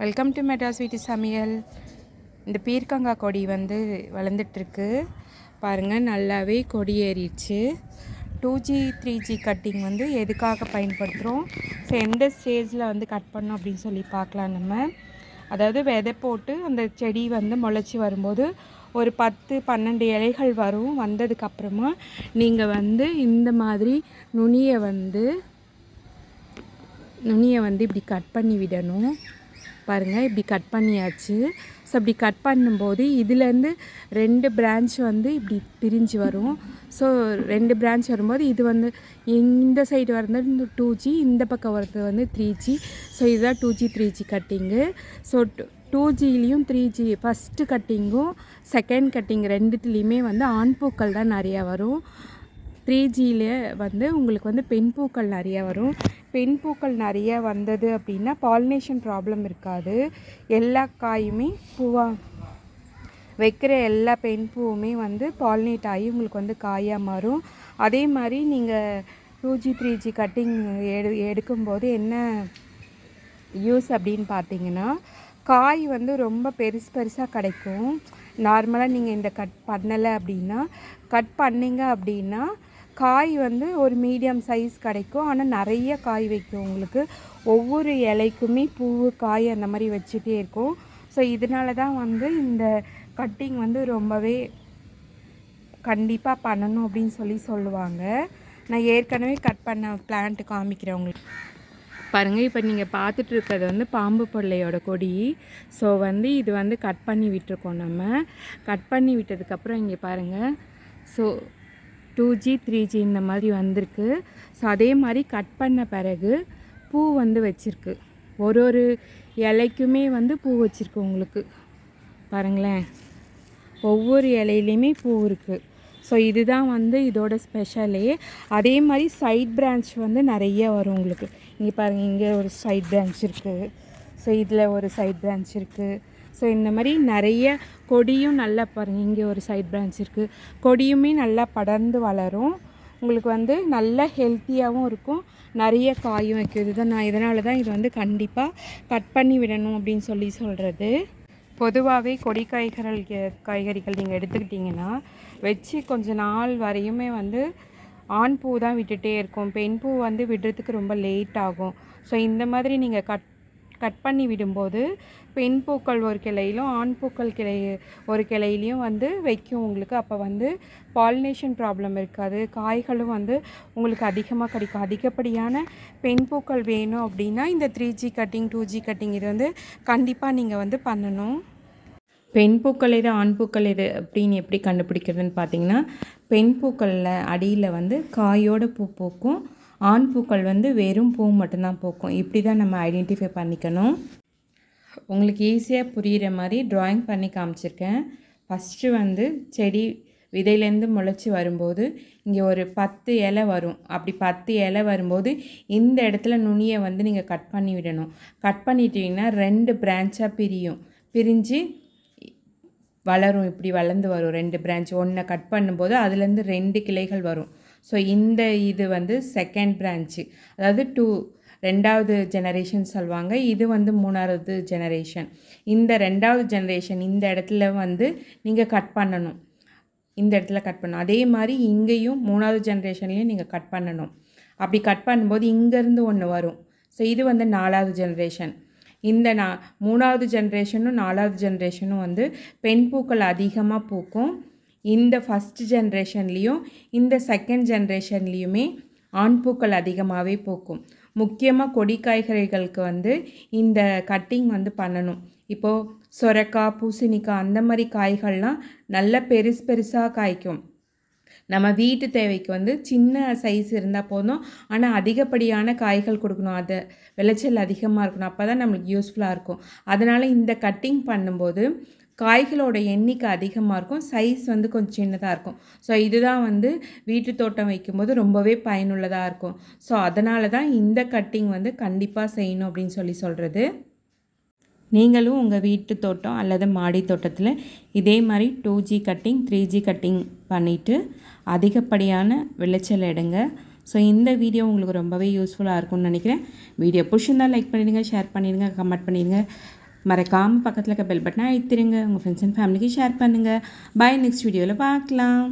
Welcome to Madras வீட்டு சமையல் இந்த பீர்க்கங்காய் கொடி வந்து வளர்ந்துட்டுருக்கு. பாருங்கள் நல்லாவே கொடி ஏறிடுச்சு. Two G three G cutting வந்து எதுக்காக பயன்படுத்துகிறோம் ஸோ எந்த ஸ்டேஜில் வந்து கட் பண்ணோம் அப்படின்னு சொல்லி பார்க்கலாம் நம்ம. அதாவது விதை போட்டு அந்த செடி வந்து முளைச்சி வரும்போது ஒரு பத்து பன்னெண்டு இலைகள் வரும். வந்ததுக்கப்புறமா நீங்கள் வந்து இந்த மாதிரி நுனியை வந்து நுனியை வந்து இப்படி கட் பண்ணி விடணும். பாருங்கள் இப்படி கட் பண்ணியாச்சு. ஸோ அப்படி கட் பண்ணும்போது இதுலேருந்து ரெண்டு பிரான்ச் வந்து இப்படி பிரிஞ்சு வரும். ஸோ ரெண்டு பிரான்ச் வரும்போது இது வந்து இந்த சைடு வரது டூ ஜி இந்த பக்கம் வரது வந்து த்ரீ ஜி ஸோ இதுதான் two G three G cutting so two ஜிலையும் three G first கட்டிங்கும் செகண்ட் கட்டிங் ரெண்டுத்துலேயுமே வந்து ஆண் பூக்கள் தான் நிறையா வரும். த்ரீ ஜியில் வந்து உங்களுக்கு வந்து பெண் பூக்கள் நிறையா வரும். பெண் பூக்கள் நிறைய வந்தது அப்படின்னா பாலினேஷன் ப்ராப்ளம் இருக்காது. எல்லா காயுமே பூவாக வைக்கிற எல்லா பெண் பூவுமே வந்து பாலினேட் ஆகி உங்களுக்கு வந்து காயாக மாறும். அதே மாதிரி நீங்கள் two G three G cutting எடு எடுக்கும்போது என்ன யூஸ் அப்படின்னு பார்த்தீங்கன்னா காய் வந்து ரொம்ப பெருசு பெருசாக கிடைக்கும். நார்மலாக நீங்கள் இந்த கட் பண்ணலை அப்படின்னா கட் பண்ணீங்க அப்படின்னா காய் வந்து ஒரு மீடியம் சைஸ் கிடைக்கும். ஆனால் நிறைய காய் வைக்கும் உங்களுக்கு. ஒவ்வொரு இலைக்குமே பூ காய் அந்த மாதிரி வச்சுட்டே இருக்கும். ஸோ இதனால தான் வந்து இந்த கட்டிங் வந்து ரொம்பவே கண்டிப்பாக பண்ணணும் அப்படின்னு சொல்லி சொல்லுவாங்க. நான் ஏற்கனவே கட் பண்ண பிளான்ட் காமிக்கிறேன் உங்களுக்கு. பாருங்கள் இப்போ நீங்கள் பார்த்துட்டு இருக்கிறது வந்து பாம்பு பிள்ளையோட கொடி. ஸோ வந்து இது வந்து கட் பண்ணி விட்டுருக்கோம் நம்ம. கட் பண்ணி விட்டதுக்கப்புறம் இங்கே பாருங்கள் so two G three G இந்த மாதிரி வந்திருக்கு. ஸோ அதே மாதிரி கட் பண்ண பிறகு பூ வந்து வச்சுருக்கு. ஒரு ஒரு இலைக்குமே வந்து பூ வச்சுருக்கு உங்களுக்கு. பாருங்களேன். ஒவ்வொரு இலையிலையுமே பூ இருக்குது ஸோ இதுதான் வந்து இதோட ஸ்பெஷலே அதே மாதிரி சைட் பிரான்ச் வந்து நிறைய வரும் உங்களுக்கு. இங்கே பாருங்கள் இங்கே ஒரு சைட் பிரான்ச் இருக்குது ஸோ இதில் ஒரு சைட் பிரான்ச் இருக்குது ஸோ இந்த மாதிரி நிறைய கொடியும் நல்லா பாருங்கள் இங்கே ஒரு சைட் பிரான்ச் இருக்குது கொடியுமே நல்லா படர்ந்து வளரும். உங்களுக்கு வந்து நல்ல ஹெல்த்தியாகவும் இருக்கும். நிறைய காயும் வைக்கும் இதுதான் நான் இதனால தான் இது வந்து கண்டிப்பாக கட் பண்ணி விடணும் அப்படின்னு சொல்லி சொல்கிறது பொதுவாகவே கொடி காய்கறல் காய்கறிகள் நீங்கள் எடுத்துக்கிட்டிங்கன்னா வச்சு கொஞ்ச நாள் வரையுமே வந்து ஆண் பூ தான் விட்டுகிட்டே இருக்கும். பெண் பூ வந்து விடுறதுக்கு ரொம்ப லேட் ஆகும். ஸோ இந்த மாதிரி நீங்கள் கட் கட் பண்ணி விடும்போது பெண் பூக்கள் ஒரு கிளையிலும் ஆண் பூக்கள் கிளை ஒரு கிளையிலையும் வந்து வைக்கும் உங்களுக்கு. அப்போ வந்து பாலினேஷன் ப்ராப்ளம் இருக்காது. காய்களும் வந்து உங்களுக்கு அதிகமாக கிடைக்கும். அதிகப்படியான பெண் பூக்கள் வேணும் அப்படின்னா இந்த three G cutting two G cutting இது வந்து கண்டிப்பாக நீங்கள் வந்து பண்ணணும். பெண் பூக்கள் எது ஆண் பூக்கள் எது அப்படின்னு எப்படி கண்டுபிடிக்கிறதுன்னு பார்த்தீங்கன்னா பெண் பூக்களில் அடியில் வந்து காயோட பூ பூக்கும். ஆண் பூக்கள் வந்து வெறும் பூ மட்டும்தான் பூக்கும். இப்படி தான் நம்ம ஐடென்டிஃபை பண்ணிக்கணும். உங்களுக்கு ஈஸியாக புரிகிற மாதிரி ட்ராயிங் பண்ணி காமிச்சிருக்கேன். ஃபஸ்ட்டு வந்து செடி விதையிலேருந்து முளைச்சி வரும்போது இங்கே ஒரு பத்து இலை வரும். அப்படி பத்து இலை வரும்போது இந்த இடத்துல நுனியை வந்து நீங்கள் கட் பண்ணி விடணும். கட் பண்ணிட்டீங்கன்னா ரெண்டு பிரான்ச்சாக பிரியும். பிரிஞ்சு வளரும். இப்படி வளர்ந்து வரும். ரெண்டு பிரான்ச் ஒன்றை கட் பண்ணும்போது அதுலேருந்து ரெண்டு கிளைகள் வரும். ஸோ இந்த இது வந்து செகண்ட் பிரான்ச்சு அதாவது டூ ரெண்டாவது ஜெனரேஷன் சொல்லுவாங்க இது வந்து மூணாவது ஜெனரேஷன் இந்த ரெண்டாவது ஜெனரேஷன் இந்த இடத்துல வந்து நீங்கள் கட் பண்ணணும். இந்த இடத்துல கட் பண்ணணும். அதே மாதிரி இங்கேயும் மூணாவது ஜெனரேஷன்லேயும் நீங்கள் கட் பண்ணணும். அப்படி கட் பண்ணும்போது இங்கேருந்து ஒன்று வரும். ஸோ இது வந்து நாலாவது ஜென்ரேஷன் இந்த நான் மூணாவது ஜென்ரேஷனும் நாலாவது ஜென்ரேஷனும் வந்து பெண் பூக்கள் அதிகமாக பூக்கும். இந்த ஃபஸ்ட் ஜென்ரேஷன்லேயும் இந்த செகண்ட் ஜென்ரேஷன்லேயுமே ஆண் பூக்கள் அதிகமாகவே பூக்கும். முக்கியமாக கொடி காய்கறிகளுக்கு வந்து இந்த கட்டிங் வந்து பண்ணணும். இப்போது சொரக்காய் பூசணிக்காய் அந்த மாதிரி காய்கள்லாம் நல்ல பெருசு பெருசாக காய்க்கும். நம்ம வீட்டு தேவைக்கு வந்து சின்ன சைஸ் இருந்தால் போதும். ஆனால் அதிகப்படியான காய்கள் கொடுக்கணும். அதை விளைச்சல் அதிகமாக இருக்கணும். அப்போ தான் நம்மளுக்கு யூஸ்ஃபுல்லாக இருக்கும். அதனால் இந்த கட்டிங் பண்ணும்போது காய்களோட எண்ணிக்கை அதிகமாக இருக்கும். சைஸ் வந்து கொஞ்சம் சின்னதாக இருக்கும். ஸோ இதுதான் வந்து வீட்டு தோட்டம் வைக்கும்போது ரொம்பவே பயனுள்ளதாக இருக்கும். ஸோ அதனால தான் இந்த கட்டிங் வந்து கண்டிப்பாக செய்யணும் அப்படின்னு சொல்லி சொல்கிறது நீங்களும் உங்கள் வீட்டு தோட்டம் அல்லது மாடி தோட்டத்தில் இதே மாதிரி two G cutting three G cutting பண்ணிவிட்டு அதிகப்படியான விளைச்சல் எடுங்க. ஸோ இந்த வீடியோ உங்களுக்கு ரொம்பவே யூஸ்ஃபுல்லாக இருக்கும்னு நினைக்கிறேன். வீடியோ பிடிச்சிருந்தால் லைக் பண்ணிடுங்க ஷேர் பண்ணிடுங்க கமெண்ட் பண்ணிடுங்க. மறக்காமல் பக்கத்தில் இருக்க பெல் பட்டனை அழுத்திருங்க. உங்கள் ஃப்ரெண்ட்ஸ் அண்ட் ஃபேமிலிக்கு ஷேர் பண்ணுங்கள் பாய் நெக்ஸ்ட் வீடியோவில் பார்க்கலாம்.